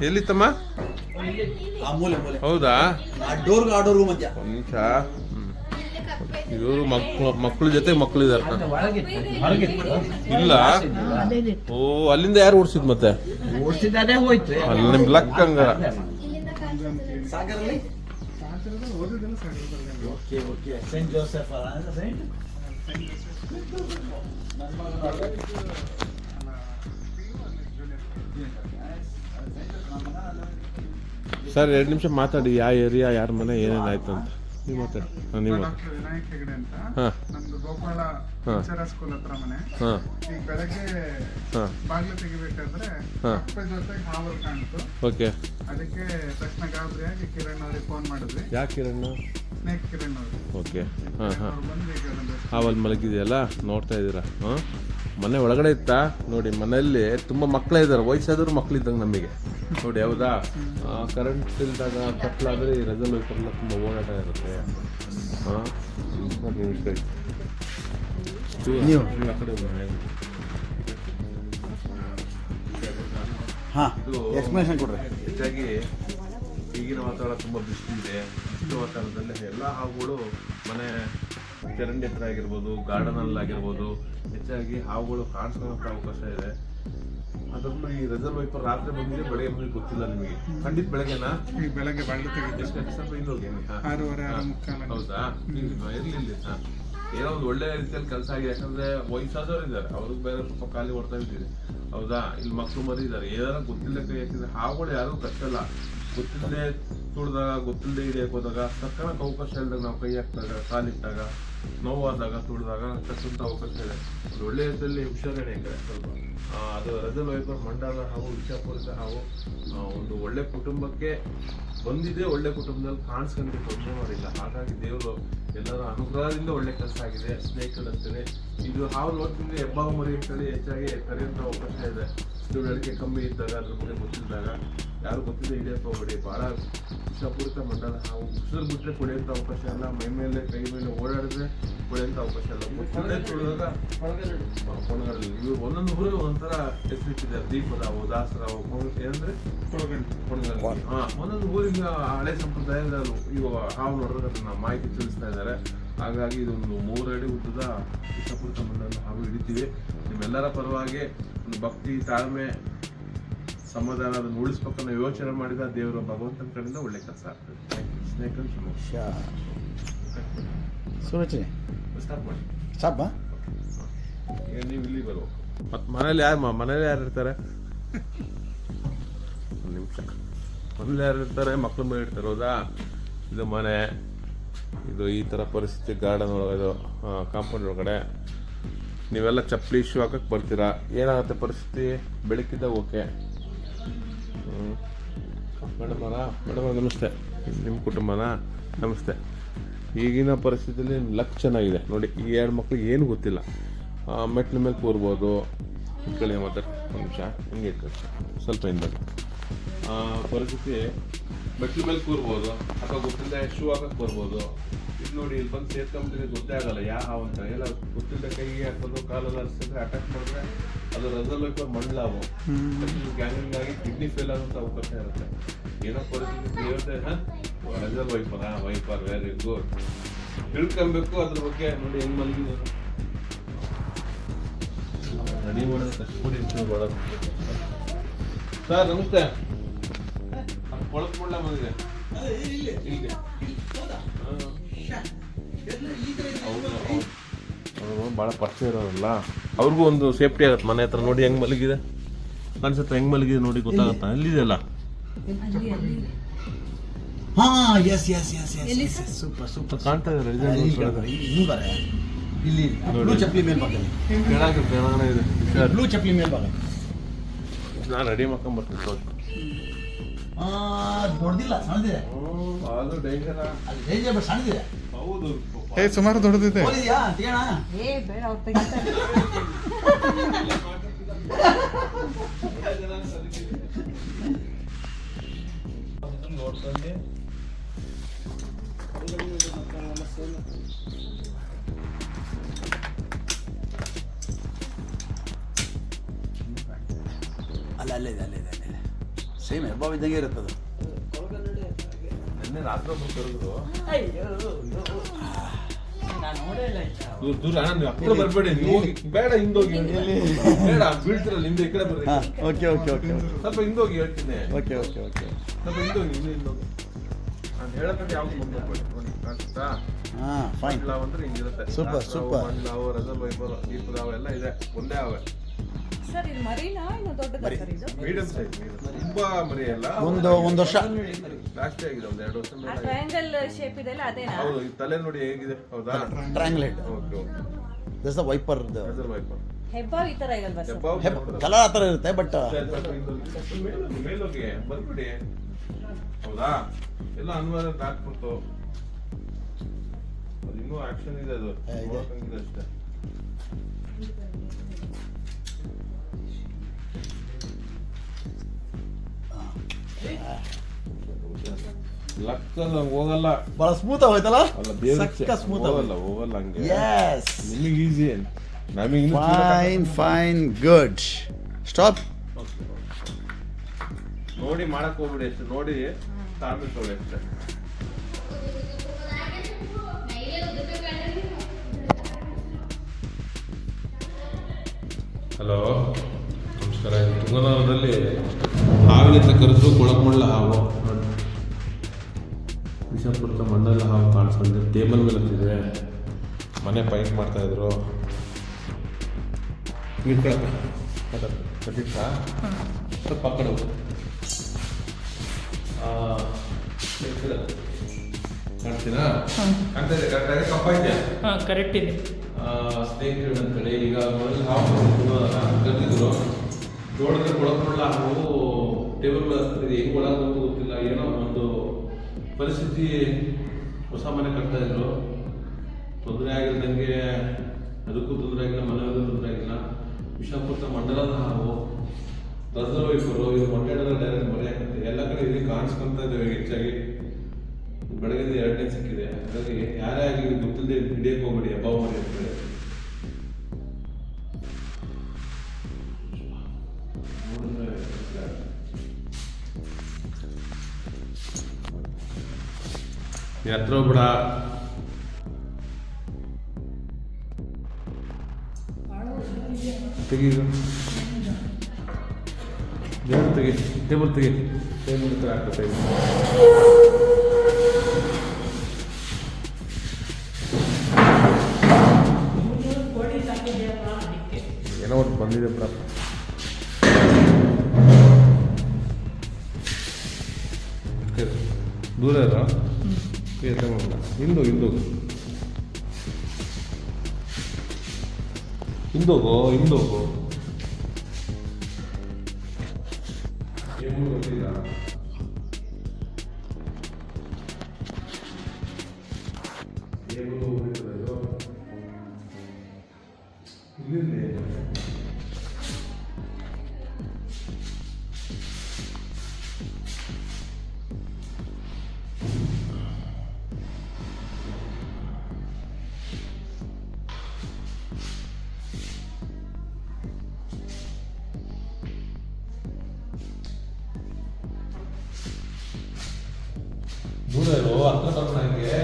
ಎಲ್ಲಿ ತಮ್ಮ ಆ ಮೂಲೆ ಮೂಲೆ. ಹೌದಾ? ನಿಮಿಷ. ಇವರು ಮಕ್ಕಳು ಮಕ್ಕಳ ಜೊತೆ ಮಕ್ಕಳು ಇದಾರೆ ಇಲ್ಲ? ಓ ಅಲ್ಲಿಂದ ಯಾರು ಓಡಿಸಿದ್ ಮತ್ತೆ? ಅಲ್ಲಿ ನಿಮ್ ಲಕ್ ಜೋಸೆಫ್ ಸರ್ ಎರಡು ನಿಮಿಷ ಮಾತಾಡಿ ಯಾವ ಏರಿಯಾ ಯಾರ ಮನೆ ಏನೇನಾಯ್ತು ಅಂತ. ನೀವು ಮಾತಾಡಿ. ಹಾಂ ನೀವು ಮಾತಾಡಿ. ಡಾಕ್ಟರ್ ವಿನಾಯಕ್ ಹೆಗಡೆ ಅಂತ. ಹಾಂ. ನಮ್ದು ಗೋಪಾಲ ಹಾ. ಅಕ್ಷರ ಸ್ಕೂಲ್ ಹತ್ರ ಮನೆ. ಹಾಂ. ಈಗ ಬೆಳಗ್ಗೆ ಹಾಂ. ಬಾಗಿಲು ತೆಗಿಬೇಕಾದ್ರೆ ಹಾ. ಅಪ್ಪ ಜೊತೆಗೆ ಹಾವಲ್ ಕಾಣ್ತು. ಓಕೆ. ಅದಕ್ಕೆ ತಕ್ಷಣ ಗಾಬರಿಯಾಗಿ ಕಿರಣ್ ಅವ್ರಿಗೆ ಫೋನ್ ಮಾಡಿದ್ವಿ. ಯಾಕೆ ಕಿರಣ್ಣ? ಸ್ನೇಕ್ ಕಿರಣ್ ಅವರು. ಓಕೆ. ಹಾಂ ಹಾಂ. ಅವ್ರು ಬಂದು ಈಗ ಅದನ್ನ. ಹಾವಲ್ಲಿ ಮಲಗಿದೆಯಲ್ಲ ನೋಡ್ತಾ ಇದ್ದೀರಾ? ಹಾಂ? ಮನೆ ಒಳಗಡೆ ಇತ್ತಾ? ನೋಡಿ ಮನೆಯಲ್ಲಿ ತುಂಬ ಮಕ್ಕಳೇ ಇದ್ದಾರೆ. ವಯಸ್ಸಾದ್ರು ಮಕ್ಳು ಇದ್ದಂಗೆ ನಮಗೆ. ನೋಡಿ ಹೌದಾ? ಕರೆಂಟ್ ಇಲ್ದಾಗ ಕಟ್ಲಾದರೆ ಈ ರಜಲ್ ತುಂಬ ಓಡಾಟ ಇರುತ್ತೆ. ಹಾಂ ನೀವು? ಕಡೆ ಆ. ಹಾ ಎಕ್ಸ್ಪ್ಲನೇಷನ್ ಕೊಡ್ರಿ. ಹೆಚ್ಚಾಗಿ ಈಗಿನ ವಾತಾವರಣ ತುಂಬ ಬಿಸಿಲಿದೆ. ಬಿಸಿಲು ವಾತಾವರಣದಲ್ಲಿ ಎಲ್ಲ ಹಾವುಗಳು ಮನೆ ಚರಂಡಿ ಹತ್ರ ಆಗಿರ್ಬೋದು ಗಾರ್ಡನಲ್ಲಿ ಆಗಿರ್ಬೋದು ಹೆಚ್ಚಾಗಿ ಹಾವುಗಳು ಕಾಣಿಸ್ಕೊಳ್ಳೋಕೆ ಅವಕಾಶ ಇದೆ. ಅದರಲ್ಲೂ ಈ ರಿಸರ್ವ್ ವೈಪರ್ ರಾತ್ರಿ ಬಂದಿದೆ ಬೆಳಗ್ಗೆ ಬಂದಿದ್ದು ಗೊತ್ತಿಲ್ಲ ನಿಮಗೆ. ಖಂಡಿತ ಬೆಳಗ್ಗೆನಾ? ಈಗ ಬೆಳಗ್ಗೆ ಬಾಗ್ಲು ಹಿಂದೆ? ಆರೂವರೆ ಇರಲಿಲ್ಲ. ಏನೋ ಒಂದು ಒಳ್ಳೆ ರೀತಿಯಲ್ಲಿ ಕೆಲಸ ಆಗಿದೆ. ಯಾಕಂದ್ರೆ ವಯಸ್ಸಾದವ್ರು ಇದ್ದಾರೆ. ಅವ್ರಿಗೆ ಬೇರೆ ಸ್ವಲ್ಪ ಖಾಲಿ ಹೊಡ್ತಾ ಇದ್ದೀರಿ. ಹೌದಾ? ಇಲ್ಲಿ ಮಕ್ಕಳು ಮರಿ ಇದ್ದಾರೆ. ಏನಾರ ಗೊತ್ತಿಲ್ಲ ಕೈ ಹಾಕಿದ್ರೆ ಹಾವುಗಳು ಯಾರು ಕಷ್ಟಲ್ಲ ಗೊತ್ತಿಲ್ಲದೆ ತುಳಿದಾಗ ಗೊತ್ತಿಲ್ಲದೆ ಇದೆ ಹೋದಾಗ ತಕ್ಕನಕ್ಕೆ ಅವಕಾಶ ಇಲ್ದಾಗ ನಾವು ಕೈ ಹಾಕಿದಾಗ ಕಾಲಿಟ್ಟಾಗ ನೋವಾದಾಗ ತುಳಿದಾಗ ಅವಕಾಶ ಇದೆ ಒಂದು ಒಳ್ಳೆ ರೀತಿಯಲ್ಲಿ ಹುಷಾರಣೆ ಇದೆ ಸ್ವಲ್ಪ. ಅದು ರಜಲ್ ವೈಪರ್ ಮಂಡಲ ಹಾಗೂ ವಿಷಪೂರಿತ ಹಾಗೂ ಒಂದು ಒಳ್ಳೆ ಕುಟುಂಬಕ್ಕೆ ಬಂದಿದೆ ಒಳ್ಳೆ ಕುಟುಂಬದಲ್ಲಿ ಕಾಣಿಸ್ಕೊಂಡ್ರೆ ತೊಂದರೆ ಮಾಡಿಲ್ಲ. ಹಾಗಾಗಿ ದೇವರು ಎಲ್ಲರ ಅನುಗ್ರಹದಿಂದ ಒಳ್ಳೆ ಕೆಲಸ ಆಗಿದೆ ಸ್ನೇಹಿತರು ಅಂತೇಳಿ ಇದು ಹಾವು ನೋಡ್ತಿದ್ರೆ ಹೆಬ್ಬಾವು ಮರಿ ಅಂತೇಳಿ ಹೆಚ್ಚಾಗಿ ಕರೆಯುವಂಥ ಅವಕಾಶ ಇದೆ. ತಿಳುವಳಿಕೆ ಕಮ್ಮಿ ಇದ್ದಾಗ ಅದ್ರ ಬಗ್ಗೆ ಗೊತ್ತಿದ್ದಾಗ ಯಾರು ಗೊತ್ತಿದೆ ಹಿಡಿಯಕ್ಕೆ ಹೋಗ್ಬೇಡಿ ಭಾಳ ವಿಷಪೂರಿತ ಮಂಡಲ ಹಾವು. ಉಸಿರು ಬಿಟ್ಟರೆ ಕುಡಿಯೋಂಥ ಅವಕಾಶ ಇಲ್ಲ. ಮೈ ಮೇಲೆ ಕೈ ಮೇಲೆ ಓಡಾಡಿದ್ರೆ ಕುಡಿಯೋಂಥ ಅವಕಾಶ ಇಲ್ಲ. ಮುಚ್ಚಿದ್ರೆ ತುಳಿದಾಗ ಇವು ಒಂದೊಂದು ಊರು ಒಂಥರ ಹೆಸರಿಟ್ಟಿದೆ ದೀಪರಾವು ದಾಸರಾವು ಕೊಣ- ಏನಂದ್ರೆ ಕೊಣಗಲ್ಲಿ ಹಾಂ ಒಂದೊಂದು ಊರಿಗೆ ಹಳೆ ಸಂಪ್ರದಾಯದ ಇವು ಹಾವು ನೋಡಿದ್ರೆ ಅದನ್ನ ಮಾಹಿತಿ ತಿಳಿಸ್ತಾ ಇದ್ದಾರೆ. ಹಾಗಾಗಿ ಇದೊಂದು ಮೂರು ಅಡಿ ಉದ್ದದ ಕೃಷ್ಣಪುರ ಸಂಬಂಧವನ್ನು ಹಾವು ಹಿಡಿತೀವಿ. ನಿಮ್ಮೆಲ್ಲರ ಪರವಾಗಿ ಒಂದು ಭಕ್ತಿ ತಾಳ್ಮೆ ಸಮಾಧಾನ ಅದನ್ನು ಉಳಿಸ್ಬೇಕನ್ನೋ ಯೋಚನೆ ಮಾಡಿದ ದೇವರ ಭಗವಂತನ ಕಡೆಯಿಂದ ಒಳ್ಳೆ ಕೆಲಸ ಆಗ್ತದೆ. ಸ್ನೇಕ್ ಸುರಚನೆ ಸ್ಟಾಪ್ ಮಾಡಿ. ಸ್ಟಾಪ್ ಈಗ ನೀವು ಇಲ್ಲಿ ಬರಬೇಕು. ಮತ್ತೆ ಮನೇಲಿ ಯಾರು ಮನೇಲಿ ಯಾರು ಇರ್ತಾರೆ? ಒಂದು ನಿಮಿಷ. ಮನೇಲಿ ಯಾರು ಇರ್ತಾರೆ ಮಕ್ಳು ಮೇಲೆ ಇರ್ತಾರೆ ಹೌದಾ? ಇದು ಮನೆ, ಇದು ಈ ಥರ ಪರಿಸ್ಥಿತಿ ಗಾರ್ಡನ್ ಒಳಗೆ ಇದು ಕಾಂಪೌಂಡ್ ಒಳಗಡೆ. ನೀವೆಲ್ಲ ಚಪ್ಪಲಿ ಇಶ್ಯೂ ಹಾಕಕ್ಕೆ ಬರ್ತೀರಾ? ಏನಾಗುತ್ತೆ ಪರಿಸ್ಥಿತಿ? ಬೆಳಕಿದ್ದ ಓಕೆ. ಮೇಡಮರ ಮೇಡಮ್ ನಮಸ್ತೆ. ನಿಮ್ಮ ಕುಟುಂಬನಾ? ನಮಸ್ತೆ. ಈಗಿನ ಪರಿಸ್ಥಿತಿಯಲ್ಲಿ ಲಕ್ ಚೆನ್ನಾಗಿದೆ ನೋಡಿ, ಈ ಎರಡು ಮಕ್ಳಿಗೆ ಏನು ಗೊತ್ತಿಲ್ಲ. ಮೆಟ್ಲ ಮೇಲೆ ಕೂರ್ಬೋದು. ಇಟ್ಕೊಳ್ಳಿ ಮಾತಾಡ್ತಾರೆ ನಿಮಿಷ. ಹಿಂಗೆ ಸ್ವಲ್ಪ ಹಿಂದೆ. ಪರಿಸ್ಥಿತಿ ಮೆಟ್ಲು ಮೇಲೆ ಕೂರ್ಬೋದು, ಅಥವಾ ಗೊತ್ತಿಲ್ಲದೆ ಶೂ ಹಾಕಕ್ಕೆ ಬರ್ಬೋದು. ಇದು ನೋಡಿ, ಇಲ್ಲಿ ಬಂದು ಸೇರ್ಕೊಂಬಿಟ್ಟಿದ್ರೆ ಗೊತ್ತೇ ಆಗಲ್ಲ ಯಾವ ಅಂತ. ಎಲ್ಲ ಗೊತ್ತಿಲ್ಲದೆ ಕೈಗೆ ಹಾಕೋದು, ಕಾಲೆಲ್ಲ ಹರಿಸಿದ್ರೆ ಅಟ್ಯಾಕ್ ಮಾಡಿದ್ರೆ ಅದು ರಸಲ್ ಮಣ್ಣಾವು ಗ್ಯಾಂಗಿಂಗ್ ಆಗಿ ಕಿಡ್ನಿ ಫೇಲ್ ಆಗುವಂಥ ಅವಕಾಶ ಇರುತ್ತೆ. ಏನೋ ಪರಿಸ್ಥಿತಿ ಇರುತ್ತೆ Russell viper viper very good ತಿಳ್ಕೊಬೇಕು, ಅದ್ರ ಬಗ್ಗೆ ನೋಡಿ ಹೆಂಗ್ ಮಲಗಿದೆ ರೆಡಿ ಮಾಡೋದು ಮಾಡೋದು ಸರ್, ನಮಸ್ತೆ. ಕೊಳಕ್ ಮುಳ್ಳ ಬಂದಿದೆ. ಇಲ್ಲಿ ಭಾಳ ಪರಿಚಯ ಇರೋರಲ್ಲ. ಅವ್ರಿಗೂ ಒಂದು ಸೇಫ್ಟಿ ಆಗತ್ತೆ ಮನೆ ಹತ್ರ ನೋಡಿ ಹೆಂಗ್ ಮಲಗಿದೆ. ಅನ್ಸುತ್ತೆ ಹೆಂಗ್ ಮಲಗಿದೆ ನೋಡಿ ಗೊತ್ತಾಗತ್ತಾ? ಎಲ್ಲಿದೆಯಲ್ಲ? ಹಾ yes yes yes yes super super. ಕಾಣ್ತಾ ಇಲ್ಲಿ ಬ್ಲೂ ಚಪ್ಪಲಿ ಮೇಲ್ಭಾಗದಲ್ಲಿ. ಕೆಳಗೆ ಕೆಳಗಡೆ ಇದೆ. ಬ್ಲೂ ಚಪ್ಪಲಿ ಮೇಲ್ಭಾಗ. ನಾನು ರೆಡಿ ಮಾಡ್ಕೊಂಡ್ ಬರ್ತೀನಿ ತಗೊಳ್ಳಿ. ಆ, ದೊಡ್ಡದಿಲ್ಲ ಸಣ್ಣದಿದೆ. ಹ್ಮ್, ಅದು ಡೇಂಜರ್ ಅದು ಡೇಂಜರ್ ಬಟ್ ಸಣ್ಣದಿದೆ. ಹೌದು. ಏ ಸುಮಾರು ದೊಡ್ಡದಿದೆ. ಹೋಗಿದ್ಯಾ ತೆಗೋಣ ಏ ಬೇಡ ಅವ್ರು ತೆಗಿತಾರೆ. ನೋಡೇ ಇಲ್ಲ ಸೂಪರ್ ದೂರ ದೂರ ಅಣ್ಣ ನೀವು ಹತ್ರ ಬರ್ಬೇಡಿ ನೀವು ಹೋಗಿ ಬೇಡ ಹಿಂದೋಗಿ ಬೇಡ ಬೀಳ್ತಿರಲ್ಲ ಹಿಂದೆ ಈ ಕಡೆ ಬರ್ರಿ. ಹಾಂ ಓಕೆ ಓಕೆ ಓಕೆ ಸ್ವಲ್ಪ ಹಿಂದೋಗಿ ಹೇಳ್ತೀನಿ. Okay okay okay. ಸ್ವಲ್ಪ ಹಿಂದೋಗಿ ಹಿಂದೆ ಹಿಂದೋಗಿ. ನಾನು ಹೇಳಕ್ಕೆ ಯಾವ್ದು ಮುಂದೆ ಹೋಗ್ಬೇಡಿ ನೋಡಿ ಕಾಣಿಸ್ತಾ ಹಾಂ ಫೈನ್ ಅಂದ್ರೆ ಹಿಂಗಿರುತ್ತೆ. Super super. ರಜಲ್ ಎಲ್ಲ ಇದೆ. ಒಂದೇ ಅವೆ ಸರ್ ಇದು ಮರಿನಾ ಇನ್ನು ದೊಡ್ಡದ ಸರ್ ಇದು? ಮೀಡಿಯಂ ಸೈಜ್ ತುಂಬಾ ಮರಿ ಅಲ್ಲ? ಒಂದು ಒಂದು ವರ್ಷ. ಲಾಸ್ಟ್ ಆಗಿದೆ ಒಂದು ಎರಡು ವರ್ಷ ಆ ಮೇಲೆ. ಆಗಿದೆ. ಟ್ರಯಾಂಗಲ್ ಶೇಪ್ ಇದೆಲ್ಲ ಅದೇನಾ? ಹೌದು ಈ ತಲೆ ನೋಡಿ ಹೇಗಿದೆ? ಹೌದಾ? ಟ್ರ್ಯಾಂಗ್ಲೆಟ್ okay okay this the viper viper ಹೆಬ್ಬಾವ್ ಈ ತರ ಇರಲ್ವಾ ಸರ್ ಹೆಬ್ಬಾವ್ ಹೆಬ್ ಕಲರ್ ಆ ಥರ ಇರುತ್ತೆ ಬಟ್. ಸ್ವಲ್ಪ ಮೇಲೋಗಿ, ಬಂದ್ಬಿಡಿ. ಹೌದಾ? ಎಲ್ಲ ಅನ್ವಯ ಹಾಕ್ಬಿಡ್ತು ಅದು ಇನ್ನೂ ಆಕ್ಷನ್ ಇದೆ ಅದು. ಹಾ, ಇದೆ. ನೋಡಕ್ಕಂಗಿದೆ ಅಷ್ಟೇ. ಲಕ್ಕಲ್ಲ ಹೋಗಲ್ಲ. ಬಹಳ ಸ್ಮೂತ್ ಆಗೋಯ್ತಲ್ಲ? ಅಲ್ಲ ಬೇರೆ ಸಕ್ಕ ಸ್ಮೂತ್ ಹೋಗಲ್ಲ ಹೋಗಲ್ಲ ಹಂಗೆ. ಎಸ್ ನಿಮಗೆ ಈಸಿ ನಮಗೆ ಫೈನ್ ಫೈನ್ ಗುಡ್ ಸ್ಟಾಪ್ ನೋಡಿ ಮಾಡಕ್ ಹೋಗ್ಬಿಡಿ ಅಷ್ಟು ನೋಡಿ ತಾಳ್ಮೆ ತಗೊಳ್ಳಿ ಅಷ್ಟೇ. ಹಲೋ ನಮಸ್ಕಾರ. ಇದು ತುಂಗನಗರದಲ್ಲಿ ಹಾವಿನಿಂದ ಕರೆದ್ರು ಕೊಳಕಮಳ್ಳ ಹಾವು. ವಿಷಪೂರ್ತ ವಿಷಪುರದ ಮಣ್ಣಲ್ಲಿ ಹಾವು ಕಾಣಿಸ್ಕೊಂಡಿದೆ ಟೇಬಲ್ ಮೇಲೆ ಹತ್ತಿದೆ ಮನೆ ಪೈಂಟ್ ಮಾಡ್ತಾ ಇದ್ರು. ಇಟ್ಕೊಳಪ್ಪ ಕಟ್ಟಿಟ್ರಾ ಸ್ವಲ್ಪ ಕಡೆ. ಕಾಣ್ತೀನಾ ಕಾಣ್ತಾ ಇದೆ ಕರೆಕ್ಟಾಗಿ ಕಪ್ಪಾಯ್ತೆ ಹಾಂ ಕರೆಕ್ಟ್ ಇದೆ. ಸ್ನೇಹಿತರು ನನ್ನ ಕಡೆ ಈಗ ಮೊದಲು ಹಾವು ಕರೆದಿದ್ರು ನೋಡಿದ್ರೆ ಕೊಳಕೊಳ್ಳ ನಾವು ಟೇಬಲ್ ಮೇಲೆ ಹೆಂಗೆ ಒಳಗೆ ಗೊತ್ತಿಲ್ಲ. ಏನೋ ಒಂದು ಪರಿಸ್ಥಿತಿ ಹೊಸ ಮನೆ ಕಟ್ತಾ ಇದ್ರು. ತೊಂದರೆ ಆಗಿಲ್ದಂಗೆ, ಅದಕ್ಕೂ ತೊಂದರೆ ಆಗಿಲ್ಲ, ಮನೆಯಲ್ಲೂ ತೊಂದರೆ ಆಗಿಲ್ಲ. ವಿಷಾಪುರ ಮಂಡಲದ ರಸರು ವೈಫರು ಇದು ಮೊಟ್ಟೆ ಡೈರೆಕ್ಟ್ ಮನೆ ಎಲ್ಲ ಕಡೆ ಇಲ್ಲಿ ಕಾಣಿಸ್ಕೊಂತ ಇದ್ದೇವೆ ಹೆಚ್ಚಾಗಿ. ಬೆಳಗ್ಗೆ ಎರಡನೇ ಸಿಕ್ಕಿದೆ. ಹಾಗಾಗಿ ಯಾರೇ ಆಗಲಿ ಗೊತ್ತಿಲ್ಲದೆ ಹಿಡಿಯಕ್ಕೆ ಹೋಗ್ಬೇಡಿ, ಹಬ್ಬ ಮಾಡಿ ಅಂತ ಹೇಳಿ ಬಿಡ ತೆಗಿ. ದೇವ್ರು ತೆಗಿ ಟೇಬಲ್ ತೆಗಿ. ಟೇಬಲ್ ಹತ್ರ ಹಾಕ್ತಾ ಏನೋ ಒಂದು ಬಂದಿದೆ ಬಿಡಪ್ಪ 노래라 그게 생각나 인도 인도. 인도고 인도고. 예물로 뛰다 예물로 해서 있는데. ದೂರ ಇರು ಹತ್ರ ಬರ್ಬೇಡ ಹಂಗೆ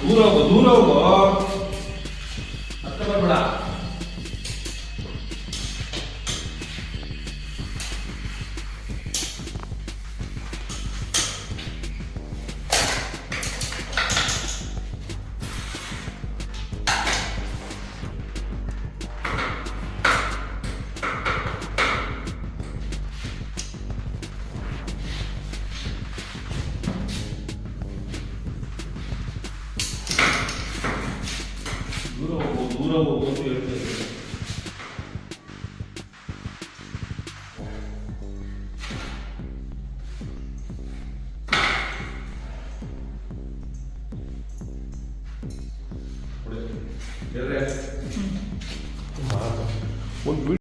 ದೂರ ಹೋಗು ದೂರ ಹೋಗು ಹತ್ರ ಬರ್ಬೇಡ ದೂರ ಹೋಗು ದೂರ ಹೋಗು ಅಂತ ಹೇಳ್ತಾ ಇದ್ದೀನಿ. ಕೊಡಿ.